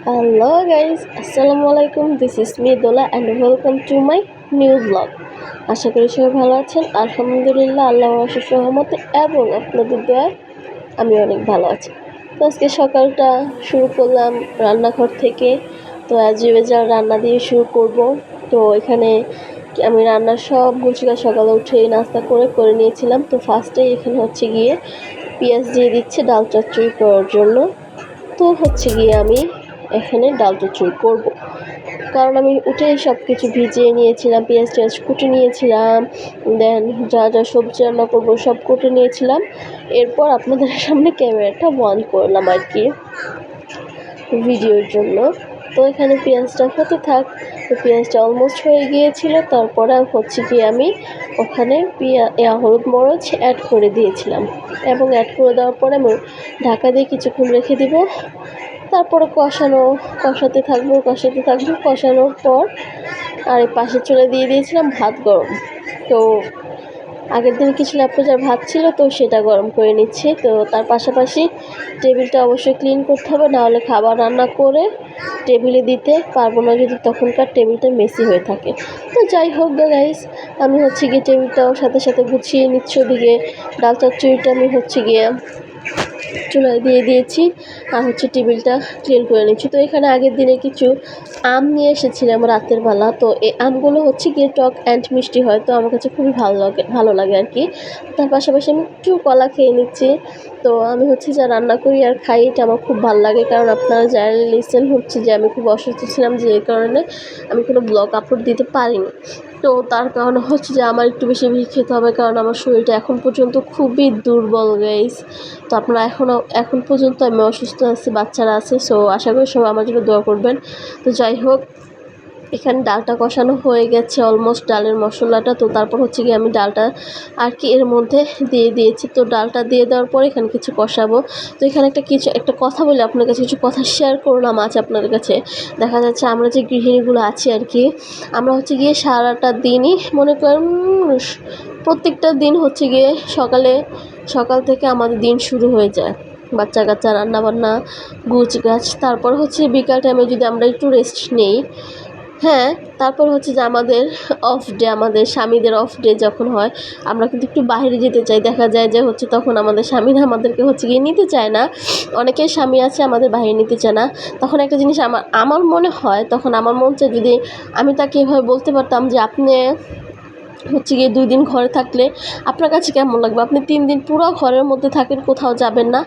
Hello guys আসসালামু আলাইকুম this is me Dola and welcome to my new blog আশা করি সবাই ভালো আছেন। আলহামদুলিল্লাহ আল্লাহ অশেষ রহমতে এবং আপনাদের দোয়ায় আমি অনেক ভালো আছি। তো আজকে সকালটা শুরু করলাম রান্নাঘর থেকে। তো অ্যাজ ইউজার রান্না দিয়ে শুরু করব। তো এখানে আমি রান্নার সব গুছিকা সকালে উঠে নাস্তা করে করে নিয়েছিলাম। তো ফার্স্টেই এখানে হচ্ছে গিয়ে পেঁয়াজ দিয়ে দিচ্ছে ডাল চচ্চড়ি করার জন্য। তো হচ্ছে গিয়ে আমি এখানে ডাল চচ্চড়ি করব। কারণ আমি উঠে সব কিছু ভিজিয়ে নিয়েছিলাম, পেঁয়াজ টেয়াজ কুটে নিয়েছিলাম, দেন যা যা সবজি রান্না করব সব কুটে নিয়েছিলাম। এরপর আপনাদের সামনে ক্যামেরাটা বন্ধ করলাম আর কি ভিডিওর জন্য। তো এখানে পেঁয়াজটা হতে থাক। তো পেঁয়াজটা অলমোস্ট হয়ে গিয়েছিল, তারপরে হচ্ছে কি আমি ওখানে পেঁয়া হলুদ মরচ অ্যাড করে দিয়েছিলাম। এবং অ্যাড করে দেওয়ার পরে আমি ঢাকা দিয়ে কিছুক্ষণ রেখে দিব। তারপরে কষানো, কষাতে থাকব কষাতে থাকব, কষানোর পর আর এই পাশে চলে দিয়ে দিয়েছিলাম ভাত গরম। তো আগের দিন কিছু ল্যাপটপের ভাত ছিল, তো সেটা গরম করে নিচ্ছি। তো তার পাশাপাশি টেবিলটা অবশ্যই ক্লিন করতে হবে, নাহলে খাবার রান্না করে টেবিলে দিতে পারব না, যদি তখনকার টেবিলটা মেসি হয়ে থাকে। তো যাই হোক গাইস, আমি হচ্ছে গিয়ে টেবিলটাও সাথে সাথে গুছিয়ে নিচ্ছি, ওদিকে ডাল চচ্চড়িটা আমি হচ্ছে গিয়ে চুলায় দিয়ে দিয়েছি। আর হচ্ছে টেবিলটা ক্লিন করে নিচ্ছি। তো এখানে আগের দিনে কিছু আম নিয়ে এসেছিলাম রাতের বেলা। তো এই আমগুলো হচ্ছে গিয়ে টক অ্যান্ড মিষ্টি হয়। তো আমার কাছে খুবই ভালো লাগে ভালো লাগে আর কি। তার পাশাপাশি আমি একটু কলা খেয়ে নিচ্ছি। তো আমি হচ্ছে যা রান্না করি আর খাই, এটা আমার খুব ভালো লাগে। কারণ আপনারা যারা লিসেন হচ্ছে যে আমি খুব অসুস্থ ছিলাম যে কারণে আমি কোনো ব্লগ আপলোড দিতে পারিনি। তো তার কারণে হচ্ছে যে আমার একটু বেশি বেশি খেতে হবে। কারণ আমার শরীরটা এখন পর্যন্ত খুবই দুর্বল গাইস তো আপনারা এখনও এখন পর্যন্ত আমি অসুস্থ আছি, বাচ্চারা আছে সো আশা করি সবাই আমার জন্য দোয়া করবেন। তো যাই হোক, এখানে ডালটা কষানো হয়ে গেছে অলমোস্ট ডালের মশলাটা, তো তারপর হচ্ছে গিয়ে আমি ডালটা আর কি এর মধ্যে দিয়ে দিয়েছি। তো ডালটা দিয়ে দেওয়ার পরে এখানে কিছু কষাবো। তো এখানে একটা কিছু, একটা কথা বলে আপনার কাছে, কিছু কথা শেয়ার করলাম আজ আপনাদের কাছে। দেখা যাচ্ছে আমরা যে গৃহিণীগুলো আছি আর কি, আমরা হচ্ছে গিয়ে সারাটা দিনই মনে করেন, প্রত্যেকটা দিন হচ্ছে গিয়ে সকালে সকাল থেকে আমাদের দিন শুরু হয়ে যায়। বাচ্চা কাচ্চা রান্নাবান্না গুছ গাছ তারপর হচ্ছে বিকাল টাইমে যদি আমরা একটু রেস্ট নেই হ্যাঁ তারপর হচ্ছে যে আমাদের অফ ডে আমাদের স্বামীদের অফ ডে যখন হয়, আমরা কিন্তু একটু বাইরে যেতে চাই। দেখা যায় যে হচ্ছে তখন আমাদের স্বামীরা আমাদেরকে হচ্ছে গিয়ে নিতে চায় না। অনেকের স্বামী আছে, আমাদের বাইরে নিতে চায় না। তখন একটা জিনিস আমার আমার মনে হয়, তখন আমার মন চায় যদি আমি তাকে এভাবে বলতে পারতাম যে আপনি হচ্ছে গিয়ে দুই দিন ঘরে থাকলে আপনার কাছে কেমন লাগবে? আপনি তিন দিন পুরো ঘরের মধ্যে থাকেন, কোথাও যাবেন না।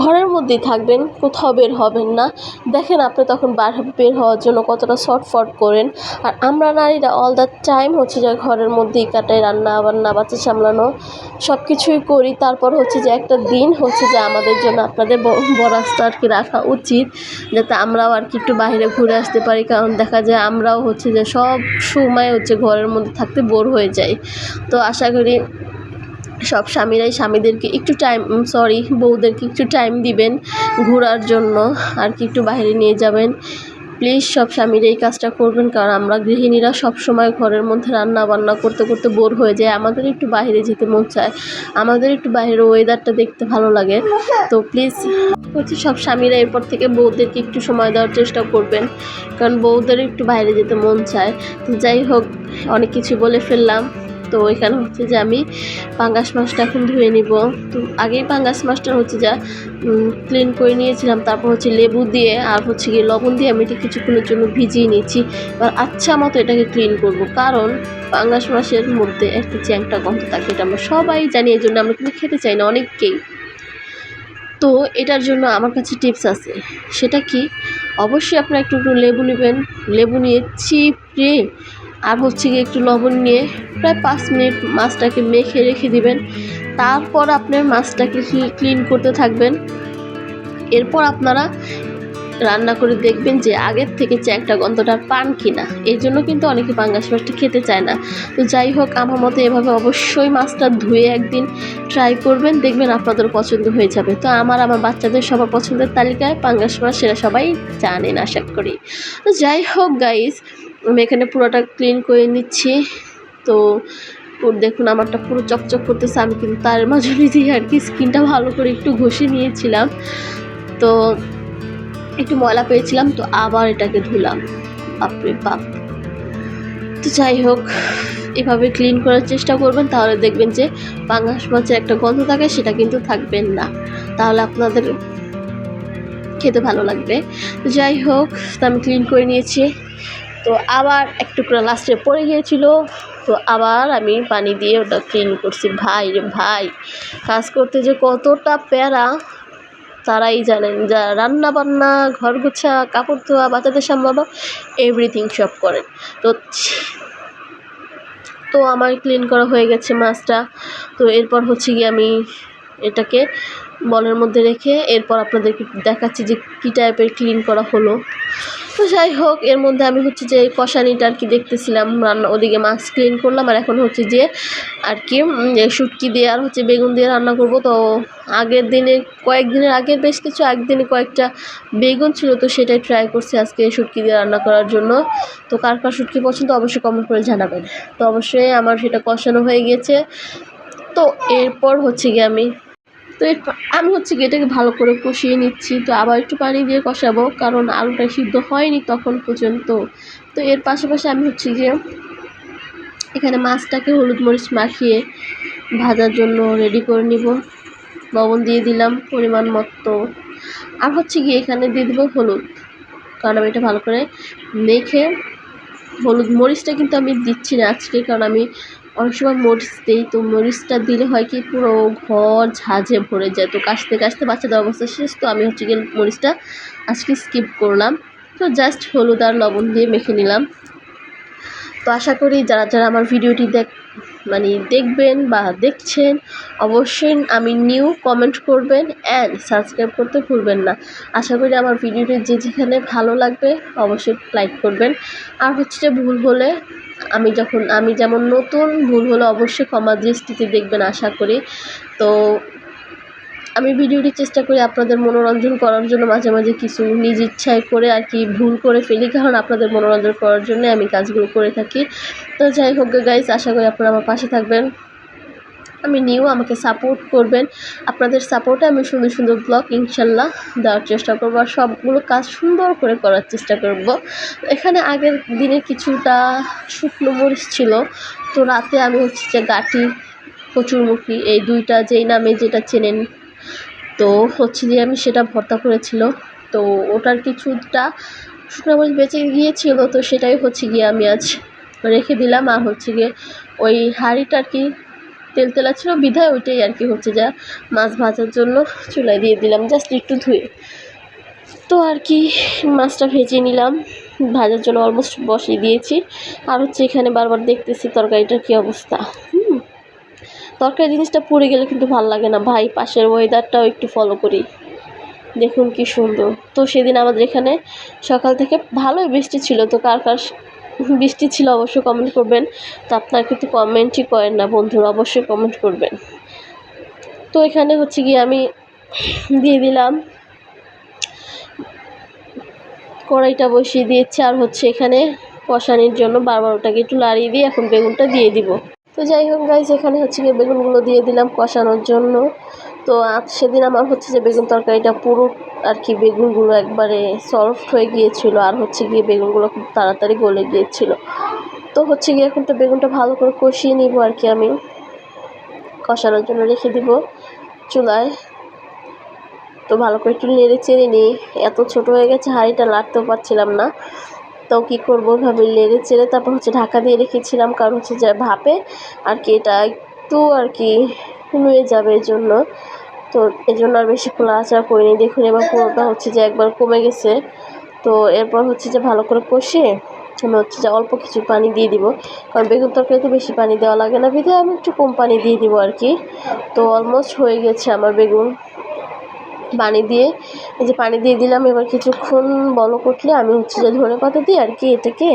ঘরের মধ্যেই থাকবেন, কোথাও বের হবেন না। দেখেন আপনি তখন বার বের হওয়ার জন্য কতটা শর্টফট করেন। আর আমরা নারীরা অল দ্য টাইম হচ্ছে যে ঘরের মধ্যেই কাটাই, রান্না বান্না, বাচ্চা সামলানো সব কিছুই করি। তারপর হচ্ছে যে একটা দিন হচ্ছে যে আমাদের জন্য আপনাদের বরাসটা আর কি রাখা উচিত, যাতে আমরাও আর কি একটু বাইরে ঘুরে আসতে পারি। কারণ দেখা যায় আমরাও হচ্ছে যে সব সময় হচ্ছে ঘরের মধ্যে থাকতে বোর হয়ে যাই তো আশা করি সব স্বামীরাই স্বামীদেরকে একটু টাইম সরি বউদেরকে একটু টাইম দিবেন ঘোরার জন্য, আর কি একটু বাইরে নিয়ে যাবেন। প্লিজ সব স্বামীরা এই কাজটা করবেন, কারণ আমরা গৃহিণীরা সব সময় ঘরের মধ্যে রান্না বান্না করতে করতে বোর হয়ে যায় আমাদের একটু বাইরে যেতে মন চায়। আমাদের একটু বাইরের ওয়েদারটা দেখতে ভালো লাগে। তো প্লিজ হচ্ছে সব স্বামীরা এরপর থেকে বউদেরকে একটু সময় দেওয়ার চেষ্টা করবেন, কারণ বউদের একটু বাইরে যেতে মন চায়। তো যাই হোক, অনেক কিছু বলে ফেললাম। তো এখানে হচ্ছে যে আমি পাঙ্গাস মাছটা এখন ধুয়ে নিব। তো আগেই পাঙ্গাস মাছটা হচ্ছে যা ক্লিন করে নিয়েছিলাম, তারপর হচ্ছে লেবু দিয়ে আর হচ্ছে গিয়ে লবণ দিয়ে আমি এটা কিছুক্ষণের জন্য ভিজিয়ে নিয়েছি। এবার আচ্ছা মতো এটাকে ক্লিন করব, কারণ পাঙ্গাস মাছের মধ্যে একটা চ্যাংটা গন্ধ থাকে, এটা আমরা সবাই জানি, এই জন্য আমরা কিন্তু খেতে চাই না অনেককেই। তো এটার জন্য আমার কাছে টিপস আছে, সেটা কি? অবশ্যই আপনারা একটু একটু লেবু নেবেন, লেবু নিয়ে চিপড়ে আর হচ্ছে গিয়ে একটু লবণ নিয়ে প্রায় পাঁচ মিনিট মাছটাকে মেখে রেখে দিবেন। তারপর আপনার মাছটাকে ক্লিন করতে থাকবেন। এরপর আপনারা রান্না করে দেখবেন যে আগের থেকে চ্যাংটা গন্ধটা পান কি না এই জন্য কিন্তু অনেকে পাঙ্গাস মাছটা খেতে চায় না। তো যাই হোক, আমার মতে এভাবে অবশ্যই মাছটা ধুয়ে একদিন ট্রাই করবেন, দেখবেন আপনাদের পছন্দ হয়ে যাবে। তো আমার আমার বাচ্চাদের সবার পছন্দের তালিকায় পাঙ্গাস মাছ সেটা সবাই জানেন, আশা করি। তো যাই হোক গাইস আমি এখানে পুরোটা ক্লিন করে নিচ্ছি। তো দেখুন, আমারটা পুরো চকচক করতেছে, আমি কিন্তু তার মাঝে দিয়ে আর কি স্কিনটা ভালো করে একটু ঘষে নিয়েছিলাম। তো একটু ময়লা পেয়েছিলাম, তো আবার এটাকে ধুলাম। বাপরে বাপ। তো যাই হোক, এভাবে ক্লিন করার চেষ্টা করবেন, তাহলে দেখবেন যে পাঙ্গাস মাছের একটা গন্ধ থাকে, সেটা কিন্তু থাকবেন না। তাহলে আপনাদের খেতে ভালো লাগবে। যাই হোক, তো আমি ক্লিন করে নিয়েছি। তো আবার এক টুকরা লাস্টে পড়ে গিয়েছিল। তো আবার আমি পানি দিয়ে ওটা ক্লিন করছি। ভাই রে ভাই, কাজ করতে যে কতটা প্যারা, তারাই জানেন। যা রান্না বান্না, ঘর গোছা, কাপড় ধোয়া, বাচ্চাদের সামলানো এভরিথিং সব করেন। তো তো আমার ক্লিন করা হয়ে গেছে মাছটা। তো এরপর হচ্ছে গিয়ে আমি এটাকে বলের মধ্যে রেখে এরপর আপনাদেরকে দেখাচ্ছি যে কী টাইপের ক্লিন করা হলো। তো যাই হোক, এর মধ্যে আমি হচ্ছে যে কষানিটা আর কি দেখতেছিলাম, রান্না ওদিকে মাছ ক্লিন করলাম, আর এখন হচ্ছে যে আর কি শুটকি দিয়ে আর হচ্ছে বেগুন দিয়ে রান্না করব। তো আগের দিনে কয়েকদিনের আগের বেশ কিছু একদিনে কয়েকটা বেগুন ছিল, তো সেটাই ট্রাই করছি আজকে শুটকি দিয়ে রান্না করার জন্য। তো কার কার শুটকি পছন্দ অবশ্যই কমেন্ট করে জানাবেন। তো অবশ্যই আমার সেটা কষানো হয়ে গেছে। তো এরপর হচ্ছে গিয়ে আমি তো আমি হচ্ছে এটাকে ভালো করে কষিয়ে নিচ্ছি, তো আবার একটু পানি দিয়ে কষাবো, কারণ আলুটা সিদ্ধ হয়নি তখন পর্যন্ত। তো এর পাশাপাশি আমি হচ্ছে গিয়ে এখানে মাছটাকে হলুদ মরিচ মাখিয়ে ভাজার জন্য রেডি করে নিব। লবণ দিয়ে দিলাম পরিমাণ মতো। আর হচ্ছে গিয়ে এখানে দিয়ে দেবো হলুদ, কারণ আমি এটা ভালো করে মেখে, হলুদ মরিচটা কিন্তু আমি দিচ্ছি না আজকে, কারণ আমি অনেক সময় মরিচ দিই, তো মরিচটা দিলে হয় কি পুরো ঘর ঝাঁঝে ভরে যায়। তো কাশতে কাশতে বাচ্চাদের অবস্থা শেষ, তো আমি হচ্ছে গিয়ে মরিচটা আজকে স্কিপ করলাম। তো জাস্ট হলুদ আর লবণ দিয়ে মেখে নিলাম। তো আশা করি যারা যারা আমার ভিডিওটি দেখ মানে দেখবেন বা দেখছেন, অবশ্যই আমি নিউ কমেন্ট করবেন অ্যান্ড সাবস্ক্রাইব করতে ভুলবেন না। আশা করি আমার ভিডিওটি যে যেখানে ভালো লাগবে, অবশ্যই লাইক করবেন। আর হচ্ছে যে ভুল হলে আমি যখন, আমি যেমন নতুন, ভুল হলে অবশ্যই ক্ষমা দৃষ্টিতে দেখবেন আশা করি। তো আমি ভিডিওটি চেষ্টা করি আপনাদের মনোরঞ্জন করার জন্য মাঝে মাঝে কিছু নিজ ইচ্ছায় করে আর কি ভুল করে ফেলি, কারণ আপনাদের মনোরঞ্জন করার জন্য আমি কাজগুলো করে থাকি। তো যাই হোক গাইস আশা করি আপনারা আমার পাশে থাকবেন। আমি নিউ, আমাকে সাপোর্ট করবেন। আপনাদের সাপোর্টে আমি সুন্দর সুন্দর ব্লগ ইনশাল্লাহ দেওয়ার চেষ্টা করব আর সবগুলো কাজ সুন্দর করে করার চেষ্টা করব। এখানে আগের দিনে কিছুটা শুকনো মরিচ ছিল, তো রাতে আমি হচ্ছে যে গাটি কচুরমুখী, এই দুইটা যেই নামে যেটা চেনেন, তো হচ্ছে যে আমি সেটা ভর্তা করেছিল। তো ওটার কিছুটা শুকনো মরিচ বেঁচে গিয়েছিল, তো সেটাই হচ্ছে গিয়ে আমি আজ রেখে দিলাম। আর হচ্ছে গিয়ে ওই হাঁড়িটা আর কি তেল তেলা ছিল বিধায় ওইটাই আর কি হচ্ছে যা মাছ ভাজার জন্য চুলায় দিয়ে দিলাম জাস্ট একটু ধুয়ে। তো আর কি, মাছটা ভেজে নিলাম, ভাজার জন্য অলমোস্ট বসিয়ে দিয়েছি। আর হচ্ছে এখানে বারবার দেখতেছি তরকারিটার কী অবস্থা তরকারি জিনিসটা পুড়ে গেলে কিন্তু ভালো লাগে না, ভাই, পাশের ওয়েদারটাও একটু ফলো করি। দেখুন কি সুন্দর। তো সেদিন আমাদের এখানে সকাল থেকে ভালোই বৃষ্টি ছিল, তো কার কার বৃষ্টি ছিল, অবশ্যই কমেন্ট করবেন। তো আপনারা কিন্তু কমেন্টই করেন না, বন্ধুরা, অবশ্যই কমেন্ট করবেন। তো এখানে হচ্ছে গিয়ে আমি দিয়ে দিলাম। কড়াইটা বসিয়ে দিয়েছি আর হচ্ছে এখানে কষানির জন্য বারবার ওটাকে একটু লাড়িয়ে দিয়ে এখন বেগুনটা দিয়ে দিব। তো যাই হোক গাইজ এখানে হচ্ছে গিয়ে বেগুনগুলো দিয়ে দিলাম কষানোর জন্য। তো সেদিন আমার হচ্ছে যে বেগুন তরকারিটা পুরো আর কি বেগুনগুলো একবারে সফট হয়ে গিয়েছিল, আর হচ্ছে গিয়ে বেগুনগুলো খুব তাড়াতাড়ি গলে গিয়েছিল। তো হচ্ছে গিয়ে এখন তো বেগুনটা ভালো করে কষিয়ে নিব আর কি আমি। কষানোর জন্য রেখে দিব চুলায়। তো ভালো করে একটু নেড়ে চেড়ে নিই। এত ছোট হয়ে গেছে, হাঁড়িটা লাড়তেও পারছিলাম না। তো কী করব ভাবে, নেড়ে চেড়ে তারপর হচ্ছে ঢাকা দিয়ে রেখেছিলাম, কারণ হচ্ছে যে ভাপে আর কি এটা একটু আর কি নুয়ে যাবে এই জন্য তো এই জন্য আর বেশি খোলা আচার করিনি। দেখুন এবার পুরোটা হচ্ছে যে একবার কমে গেছে। তো এরপর হচ্ছে যে ভালো করে কষিয়ে আমি হচ্ছে যে অল্প কিছু পানি দিয়ে দিব। কারণ বেগুন তরকারিতে বেশি পানি দেওয়া লাগে না। বিধে আমি একটু কম পানি দিয়ে দিব আর কি। তো অলমোস্ট হয়ে গেছে আমার বেগুন। পানি দিয়ে, এই যে পানি দিয়ে দিলাম। এবার কিছুক্ষণ বলো করলে আমি হচ্ছে যে ধনে পাতা দিয়ে আর কি এটাকে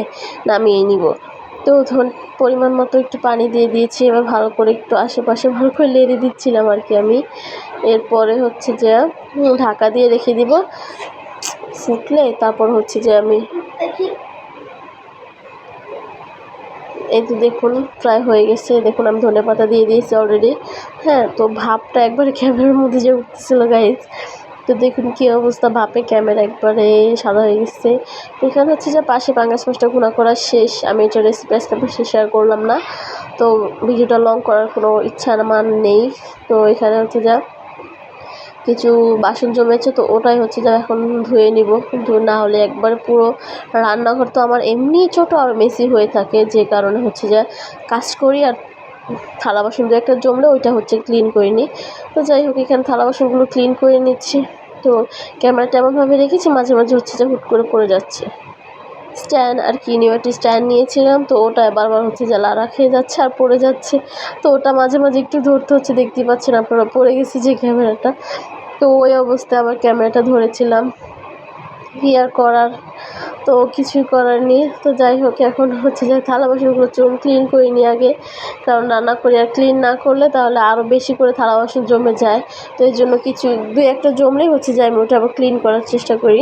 নামিয়ে নিব। তো ধন, পরিমাণ মতো একটু পানি দিয়ে দিয়েছি, এবার ভালো করে একটু আশেপাশে ভালো করে লেড়ে দিচ্ছিলাম আর কি আমি। এরপরে হচ্ছে যে ঢাকা দিয়ে রেখে দিব ফুটলে তারপর হচ্ছে যে আমি এই তো দেখুন, প্রায় হয়ে গেছে। দেখুন, আমি ধনে পাতা দিয়ে দিয়েছি অলরেডি হ্যাঁ তো ভাবটা একবার ক্যামেরার মধ্যে যে উঠতেছিলো গাইজ তো দেখুন কী অবস্থা ভাপে ক্যামেরা একবারে সাদা হয়ে গেছে। এখানে হচ্ছে যে পাশে পাঙ্গাস মাছটা গুঁড়া করা শেষ। আমি এটা রেসিপি আজকে বেশি শেয়ার করলাম না। তো ভিডিওটা লং করার কোনো ইচ্ছা আমার নেই। তো এখানে হচ্ছে যা কিছু বাসন জমেছে, তো ওটাই হচ্ছে যা এখন ধুয়ে নিব। কিন্তু না হলে একবার পুরো রান্নাঘর তো আমার এমনি ছোটো আর মেসি হয়ে থাকে। যে কারণে হচ্ছে যা কাজ করি আর থালা বাসন দু একটা জমলে ওইটা হচ্ছে ক্লিন করে নিই। তো যাই হোক, এখানে থালা বাসনগুলো ক্লিন করে নিচ্ছি। তো ক্যামেরাটা এমনভাবে রেখেছি, মাঝে মাঝে হচ্ছে যে হুট করে পড়ে যাচ্ছে। স্ট্যান্ড আর কি নিউ একটি স্ট্যান্ড নিয়েছিলাম, তো ওটা বারবার হচ্ছে যে লাড়া খেয়ে যাচ্ছে আর পড়ে যাচ্ছে। তো ওটা মাঝে মাঝে একটু ধরতে হচ্ছে, দেখতেই পাচ্ছেন আপনারা, পড়ে গেছে যে ক্যামেরাটা তো ওই অবস্থায় আবার ক্যামেরাটা ধরেছিলাম। কি আর করার? তো কিছুই করার নেই। তো যাই হোক, এখন হচ্ছে যে থালা বাসনগুলো চুন ক্লিন করে নিই আগে। কারণ রান্না করে আর ক্লিন না করলে তাহলে আরও বেশি করে থালা বাসন জমে যায়। তো এই জন্য কিছু দু একটা জমলেই হচ্ছে যে আমি ওটা আবার ক্লিন করার চেষ্টা করি।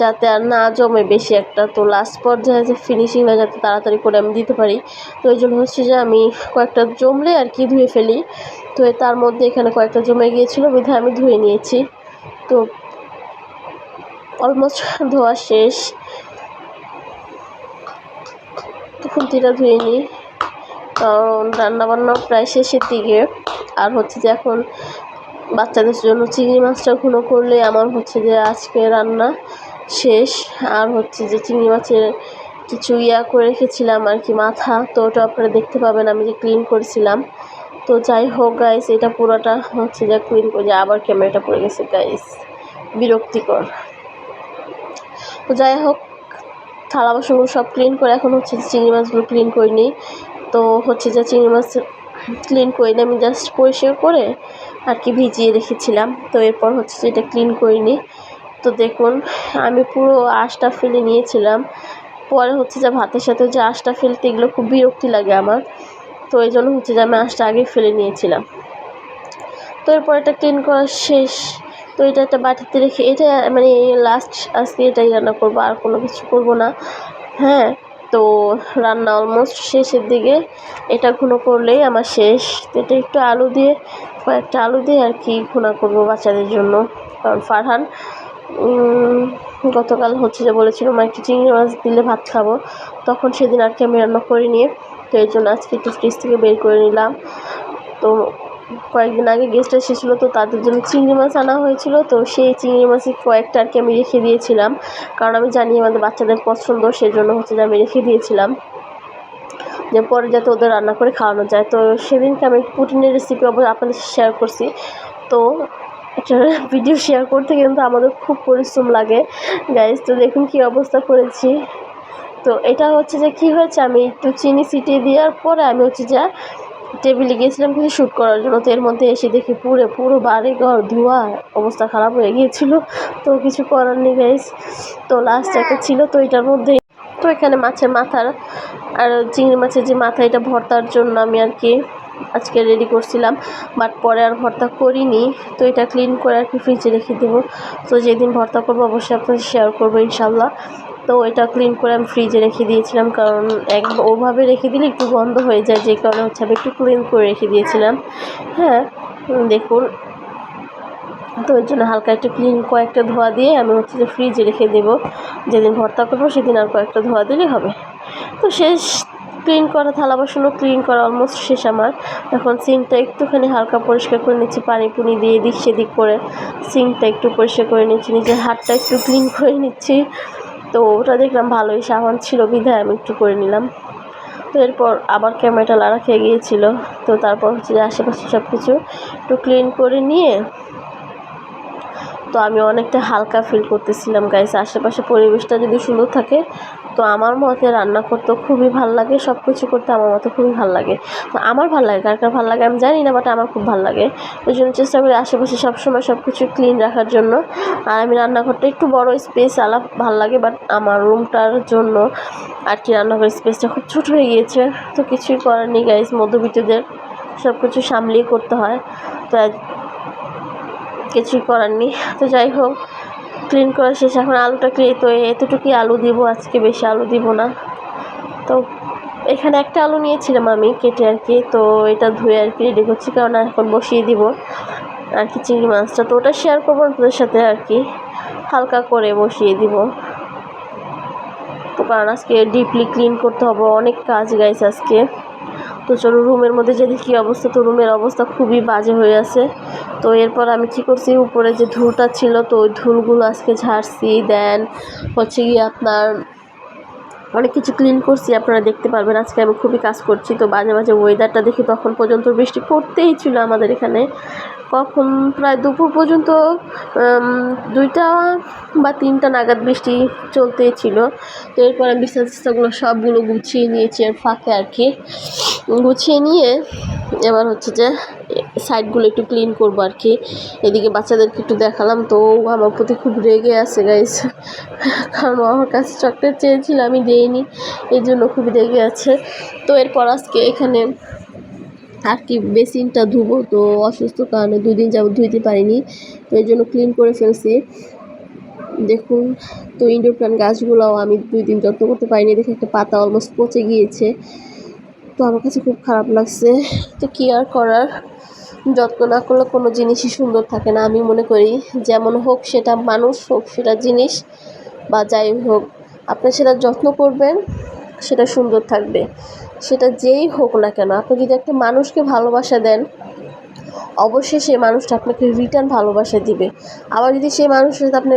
যাতে আর না জমে বেশি একটা। তো লাস্ট পর্যায়ে যে ফিনিশিংটা যাতে তাড়াতাড়ি করে আমি দিতে পারি। তো ওই জন্য হচ্ছে যে আমি কয়েকটা জমলে আর কি ধুয়ে ফেলি। তো তার মধ্যে এখানে কয়েকটা জমে গিয়েছিল, বিধায় আমি ধুয়ে নিয়েছি। তো অলমোস্ট ধোয়া শেষ। খুন্তিটা ধুয়ে নিই। কারণ রান্নাবান্না প্রায় শেষের দিকে। আর হচ্ছে যে এখন বাচ্চাদের জন্য চিংড়ি মাছটা ঘুনো করলে আমার হচ্ছে যে আজকে রান্না শেষ। আর হচ্ছে যে চিংড়ি মাছের কিছু ইয়া করে রেখেছিলাম আর কি মাথা। তো ওটা আপনারা দেখতে পাবেন, আমি যে ক্লিন করেছিলাম। তো যাই হোক গাইস এটা পুরোটা হচ্ছে যে ক্লিন করে, আবার ক্যামেরাটা পড়ে গেছে গাইস বিরক্তিকর। তো যাই হোক, থালা বাসনগুলো সব ক্লিন করে এখন হচ্ছে যে চিংড়ি মাছগুলো ক্লিন করে নিই। তো হচ্ছে যে চিংড়ি মাছ ক্লিন করে নিই, আমি জাস্ট পরিষ্কার করে আর কি ভিজিয়ে রেখেছিলাম। তো এরপর হচ্ছে যে এটা ক্লিন করে নিই। তো দেখুন, আমি পুরো আঁশটা ফেলে নিয়েছিলাম। পরে হচ্ছে যে ভাতের সাথে যে আঁশটা ফেলতে এগুলো খুব বিরক্তি লাগে আমার। তো এই জন্য হচ্ছে যে আমি আঁশটা আগে ফেলে নিয়েছিলাম। তো এরপর এটা ক্লিন করা শেষ। তো এটা একটা বাটিতে রেখে, এটা মানে লাস্ট আজকে এটাই রান্না করব, আর কোনো কিছু করব না। হ্যাঁ তো রান্না অলমোস্ট শেষের দিকে। এটা ঘুনো করলেই আমার শেষ। এটা একটু আলু দিয়ে, কয়েকটা আলু দিয়ে আর কি ঘুনা করব বাচ্চাদের জন্য। কারণ ফারহান গতকাল হচ্ছে যে বলেছিল, মা, একটু চিংড়ি মাছ দিলে ভাত খাব। তখন সেদিন আর কি আমি রান্না করিনি। তো এই জন্য আজকে একটু ফ্রিজ থেকে বের করে নিলাম। তো কয়েকদিন আগে গেস্ট এসেছিল তো তাদের জন্য চিংড়ি মাছ আনা হয়েছিল। তো সেই চিংড়ি মাছের কয়েকটা আর কি আমি রেখে দিয়েছিলাম। কারণ আমি জানি আমাদের বাচ্চাদের পছন্দ সেই জন্য হচ্ছে যে আমি রেখে দিয়েছিলাম। যে পরে যাতে ওদের রান্না করে খাওয়ানো যায়। তো সেদিনকে আমি পুটিনের রেসিপি অবশ্যই আপনাদের শেয়ার করছি। তো একটা ভিডিও শেয়ার করতে কিন্তু আমাদের খুব পরিশ্রম লাগে। গাইজ তো দেখুন কী অবস্থা করেছি। তো এটা হচ্ছে যে কি হয়েছে? আমি একটু চিনি ছিটিয়ে দেওয়ার পরে আমি হচ্ছে যে টেবিলে গিয়েছিলাম কিছু শ্যুট করার জন্য, তো এর মধ্যে এসে দেখি পুরো পুরো বাড়ি ঘর ধোয়া অবস্থা খারাপ হয়ে গিয়েছিল। তো কিছু করার নেই গাইস তো লাস্ট একটা ছিল, তো এটার মধ্যে তো এখানে মাছের মাথার আর চিংড়ি মাছের যে মাথা, এটা ভর্তার জন্য আমি আর কি আজকে রেডি করছিলাম। বাট পরে আর ভর্তা করিনি। তো এটা ক্লিন করে আর কি ফ্রিজে রেখে দেবো। তো যেদিন ভর্তা করব, অবশ্যই আপনাদের শেয়ার করব ইনশাল্লাহ তো এটা ক্লিন করে আমি ফ্রিজে রেখে দিয়েছিলাম কারণ এক ওভাবে রেখে দিলে একটু বন্ধ হয়ে যায়, যে কারণে হচ্ছে আমি একটু ক্লিন করে রেখে দিয়েছিলাম। হ্যাঁ দেখুন। তো ওই জন্য হালকা একটু ক্লিন কয়েকটা ধোয়া দিয়ে আমি হচ্ছে যে ফ্রিজে রেখে দেবো। যেদিন ভর্তা করব সেদিন আর কয়েকটা ধোয়া দিলে হবে। তো শেষ ক্লিন করা থালা বাসনও ক্লিন করা অলমোস্ট শেষ আমার। এখন সিঙ্কটা একটুখানি হালকা পরিষ্কার করে নিচ্ছি, পানি পুনি দিয়ে দিক সেদিক করে। সিঙ্কটা একটু পরিষ্কার করে নিচ্ছি, নিজের হাতটা একটু ক্লিন করে নিচ্ছি। তো ওটা দেখলাম ভালোই, সাবান ছিল, বিধায় আমি একটু করে নিলাম। তো এরপর আবার ক্যামেরাটা লাড়া খেয়ে গিয়েছিল। তো তারপর হচ্ছে যে আশেপাশে সব কিছু একটু ক্লিন করে নিয়ে, তো আমি অনেকটা হালকা ফিল করতেছিলাম গাইস আশেপাশে পরিবেশটা যদি সুন্দর থাকে তো আমার মতে রান্না করতে খুবই ভালো লাগে সব কিছু করতে আমার মতে খুবই ভালো লাগে। তো আমার ভালো লাগে, কার কার ভালো লাগে আমি জানি না বাট আমার খুব ভালো লাগে। ওই জন্য চেষ্টা করি আশেপাশে সবসময় সব কিছু ক্লিন রাখার জন্য। আর আমি রান্নাঘরটা একটু বড় স্পেস আলাপ ভালো লাগে বাট আমার রুমটার জন্য আর কি রান্নাঘরের স্পেসটা খুব ছোটো হয়ে গিয়েছে। তো কিছুই করার নেই গাইস মধ্যবিত্তদের সব কিছু সামলিয়ে করতে হয়। তো কিছুই করার নেই। তো যাই হোক ক্লিন করা শেষ, এখন আলুটা তো এতটুকুই আলু দিব, আজকে বেশি আলু দিব না। তো এখানে একটা আলু নিয়েছিলাম আমি কেটে আর কি, তো এটা ধুয়ে আর কি রেডি করছি, কারণ এখন বসিয়ে দিব আর কি চিংড়ি মাছটা। তো ওটা শেয়ার করব আপনাদের সাথে আর কি, হালকা করে বসিয়ে দিব। তো কারণ আজকে ডিপলি ক্লিন করতে হবে, অনেক কাজ গাইছে আজকে। তো চলো রুমের মধ্যে যদি কি অবস্থা, তো রুমের অবস্থা খুবই বাজে হয়ে আছে। তো এরপর আমি কি করছি, উপরে যে ধুলটা ছিল, তো ওই ধুলগুলো আজকে ঝাড়ছি। দেন হচ্ছে গিয়ে আপনার অনেক কিছু ক্লিন করছি, আপনারা দেখতে পারবেন। আজকে আমি খুবই কাজ করছি, তো মাঝে মাঝে ওয়েদারটা দেখি, তখন পর্যন্ত বৃষ্টি পড়তেই ছিল আমাদের এখানে। কখন? প্রায় দুপুর পর্যন্ত দুইটা বা তিনটা নাগাদ বৃষ্টি চলতেই ছিল তো এরপর আমি বিছানা সবগুলো গুছিয়ে নিয়েছি এর ফাঁকে আর কি। গুছিয়ে নিয়ে এবার হচ্ছে যে সাইডগুলো একটু ক্লিন করব আর কি। এদিকে বাচ্চাদেরকে একটু দেখালাম। তো আমার প্রতি খুব রেগে আছে গাইস কারণ আমার কাছে চকলেট চেয়েছিল, আমি দিইনি। এই জন্য খুব রেগে আছে। তো এরপর আজকে এখানে আর কি বেসিনটা ধুবো? তো অসুস্থ কারণে দুই দুদিন যাবত ধুইতে পারিনি, তো এই জন্য ক্লিন করে ফেলছি। দেখুন, তো ইনডোর প্ল্যান্ট গাছগুলোও আমি দুই দিন যত্ন করতে পারিনি, দেখে একটা পাতা অলমোস্ট পচে গিয়েছে। তো আমার কাছে খুব খারাপ লাগছে। তো কি আর করার? যত্ন না করলে কোনো জিনিসই সুন্দর থাকে না, আমি মনে করি। যেমন হোক সেটা মানুষ হোক, সেটা জিনিস বা যাই হোক, আপনি সেটা যত্ন করবেন, সেটা সুন্দর থাকবে। সেটা যেই হোক না কেন, আপনি যদি একটা মানুষকে ভালোবাসা দেন, অবশ্যই সেই মানুষটা আপনাকে রিটার্ন ভালোবাসা দিবে। আবার যদি সেই মানুষের সাথে আপনি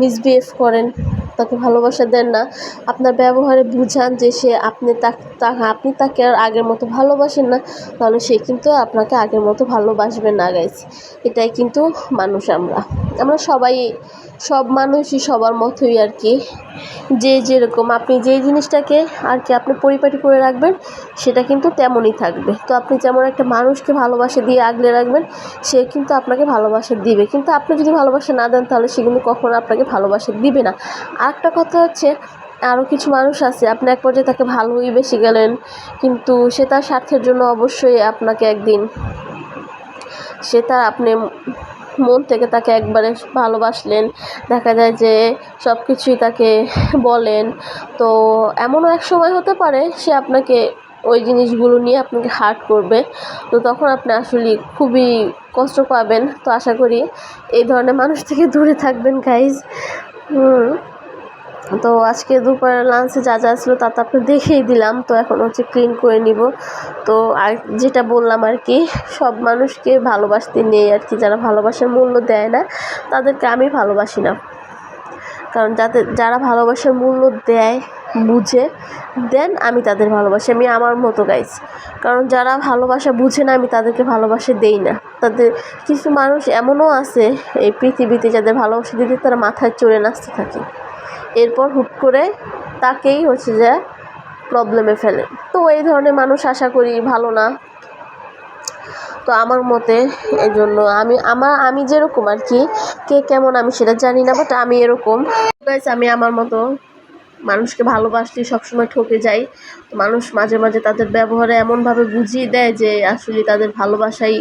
মিসবিহেভ করেন, তাকে ভালোবাসা দেন না, আপনার ব্যবহারে বুঝান যে সে আপনি তাকে আপনি তাকে আর আগের মতো ভালোবাসেন না, তাহলে সে কিন্তু আপনাকে আগের মতো ভালোবাসবে না গাইজ এটাই কিন্তু মানুষ আমরা। আমরা সবাই সব মানুষই সবার মতোই আর কি। যে যেরকম আপনি যেই জিনিসটাকে আর কি আপনি পরিপাটি করে রাখবেন, সেটা কিন্তু তেমনই থাকবে। তো আপনি যেমন একটা মানুষকে ভালোবাসা দিয়ে আগলে রাখবেন, সে কিন্তু আপনাকে ভালোবাসা দিবে। কিন্তু আপনি যদি ভালোবাসা না দেন, তাহলে সে কিন্তু কখনো আপনাকে ভালোবাসা দিবে না। আরেকটা কথা হচ্ছে আরও কিছু মানুষ আছে, আপনি এক পর্যায়ে তাকে ভালোই বেশি গেলেন, কিন্তু সে তার স্বার্থের জন্য অবশ্যই আপনাকে একদিন, সে তার আপনি মন থেকে তাকে একবারে ভালোবাসলেন। দেখা যায় যে সব কিছুই তাকে বলেন। তো এমনও এক সময় হতে পারে সে আপনাকে ওই জিনিসগুলো নিয়ে আপনাকে হার্ট করবে। তো তখন আপনি আসলে খুবই কষ্ট পাবেন। তো আশা করি এই ধরনের মানুষ থেকে দূরে থাকবেন গাইজ হুম। তো আজকে দুপুরে লাঞ্চে যা যা ছিল তা তো আপনি দেখেই দিলাম, তো এখন হচ্ছে ক্লিন করে নিব। তো আর যেটা বললাম আর কি, সব মানুষকে ভালোবাসতে নেই আর কি, যারা ভালোবাসার মূল্য দেয় না, তাদেরকে আমি ভালোবাসি না। কারণ যাতে, যারা ভালোবাসার মূল্য দেয়, বুঝে, দেন আমি তাদের ভালোবাসি, আমি আমার মতো গাইজ কারণ যারা ভালোবাসা বুঝে না, আমি তাদেরকে ভালোবাসা দেই না। তাদের কিছু মানুষ এমনও আছে এই পৃথিবীতে যাদের ভালোবাসা দিতে তারা মাথায় চড়ে নাচতে থাকে। এরপর হুট করে তাকেই হচ্ছে যে প্রবলেমে ফেলে। তো এই ধরনের মানুষ আশা করি ভালো না। তো আমার মতে এই জন্য আমি, আমার, আমি যেরকম আর কি, কে কেমন আমি সেটা জানি না বাট আমি এরকম। আমি আমার মতো মানুষকে ভালোবাসলে সবসময় ঠকে যাই। তো মানুষ মাঝে মাঝে তাদের ব্যবহারে এমনভাবে বুঝিয়ে দেয় যে আসলে তাদের ভালোবাসাই,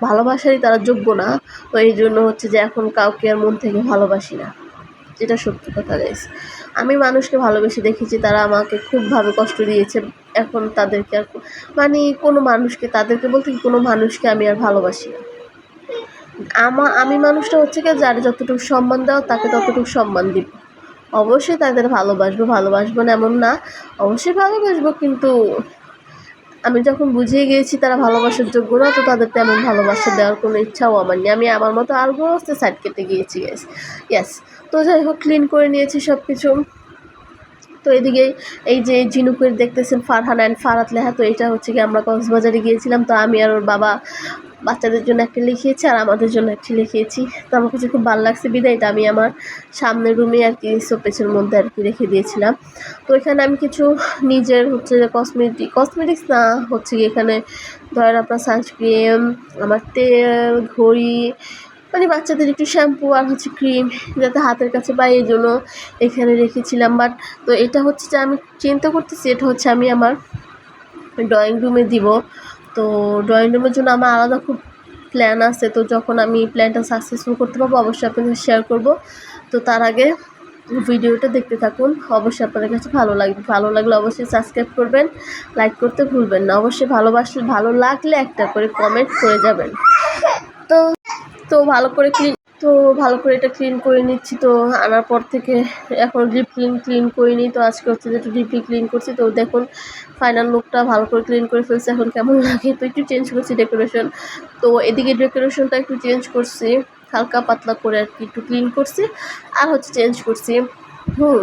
ভালোবাসারই তারা যোগ্য না। তো এই জন্য হচ্ছে যে এখন কাউকে আর মন থেকে ভালোবাসি না। যেটা সত্যি কথা গাইস আমি মানুষকে ভালোবেসে দেখেছি, তারা আমাকে খুবভাবে কষ্ট দিয়েছে। এখন তাদেরকে আর মানে কোনো মানুষকে, তাদেরকে বলতে কোনো মানুষকে আমি আর ভালোবাসি না। আমা আমি মানুষটা হচ্ছে কি যার যতটুকু সম্মান দাও, তাকে ততটুকু সম্মান দিব। অবশ্যই তাদের ভালোবাসবো ভালোবাসবো না এমন না। অবশ্যই ভালোবাসবো, কিন্তু আমি যখন বুঝিয়ে গিয়েছি তারা ভালোবাসার যোগ্য না, তো তাদের তেমন ভালোবাসা দেওয়ার কোনো ইচ্ছাও আমার নেই। আমি আমার মতো আলগো আস্তে সাইড কেটে গিয়েছি গ্যাস ইয়াস তো যাই হোক ক্লিন করে নিয়েছি সব কিছু তো এদিকে এই যে ঝিনুকের দেখতেছেন ফারহান অ্যান্ড ফারাত লেহা, তো এটা হচ্ছে কি আমরা কক্সবাজারে গিয়েছিলাম। তো আমি আর ওর বাবা বাচ্চাদের জন্য একটা লিখিয়েছি আর আমাদের জন্য একটি লিখিয়েছি। তো আমার কাছে খুব ভালো লাগছে বিদায়টা। আমি আমার সামনের রুমে আর কি শোপেসের মধ্যে আর কি রেখে দিয়েছিলাম। তো এখানে আমি কিছু নিজের হচ্ছে যে কসমেটিক কসমেটিক্স না, হচ্ছে এখানে ধরেন আপনার সানস্ক্রিম আমার তেল, ঘড়ি মানে বাচ্চাদের একটু শ্যাম্পু আর হচ্ছে ক্রিম যাতে হাতের কাছে পাই এই জন্য এখানে রেখেছিলাম। বাট তো এটা হচ্ছে যে আমি চিন্তা করতেছি, এটা হচ্ছে আমি আমার ড্রয়িং রুমে দিব। তো ড্রয়িং রুমের জন্য আমার আলাদা খুব প্ল্যান আছে। তো যখন আমি প্ল্যানটা সাকসেসফুল করতে পারব, অবশ্যই আপনাদের শেয়ার করব। তো তার আগে ভিডিওটা দেখতে থাকুন। অবশ্যই আপনাদের কাছে ভালো লাগবে। ভালো লাগলে অবশ্যই সাবস্ক্রাইব করবেন লাইক করতে ভুলবেন না। অবশ্যই ভালোবাসলে ভালো লাগলে একটা করে কমেন্ট করে যাবেন। তো তো ভালো করে ক্লিন তো ভালো করে এটা ক্লিন করে নিচ্ছি তো আনার পর থেকে এখন ডিপ ক্লিন ক্লিন করে নিই। তো আজকে হচ্ছে যে একটু ডিপলি ক্লিন করছি, তো দেখুন ফাইনাল লুকটা ভালো করে ক্লিন করে ফেলছি, এখন কেমন লাগে? তো একটু চেঞ্জ করছি ডেকোরেশন তো এদিকে ডেকোরেশনটা একটু চেঞ্জ করছি, হালকা পাতলা করে আর কি একটু ক্লিন করছি আর হচ্ছে চেঞ্জ করছি। হুম।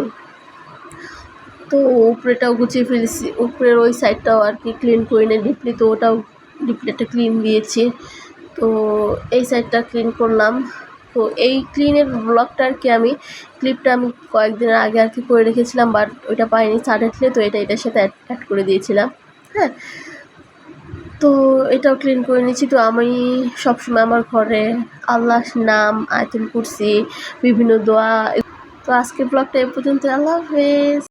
তো উপরেটাও গুছিয়ে ফেলেছি, উপরের ওই সাইডটাও আর কি ক্লিন করে নিয়ে ডিপলি তো ওটাও ডিপলিটা ক্লিন দিয়েছি। তো এই সাইডটা ক্লিন করলাম। তো এই ক্লিনের ব্লগটা আর কি আমি ক্লিপটা আমি কয়েকদিনের আগে আর কি করে রেখেছিলাম বাট ওইটা পাইনি সাডেনলি তো এটা, এটার সাথে অ্যাড করে দিয়েছিলাম হ্যাঁ। তো এটাও ক্লিন করে নিয়েছি। তো আমি সবসময় আমার ঘরে আল্লাহর নাম, আয়তুল কুরসি, বিভিন্ন দোয়া, তো আজকের ব্লগটা এ পর্যন্ত আল্লাহ হাফেজ।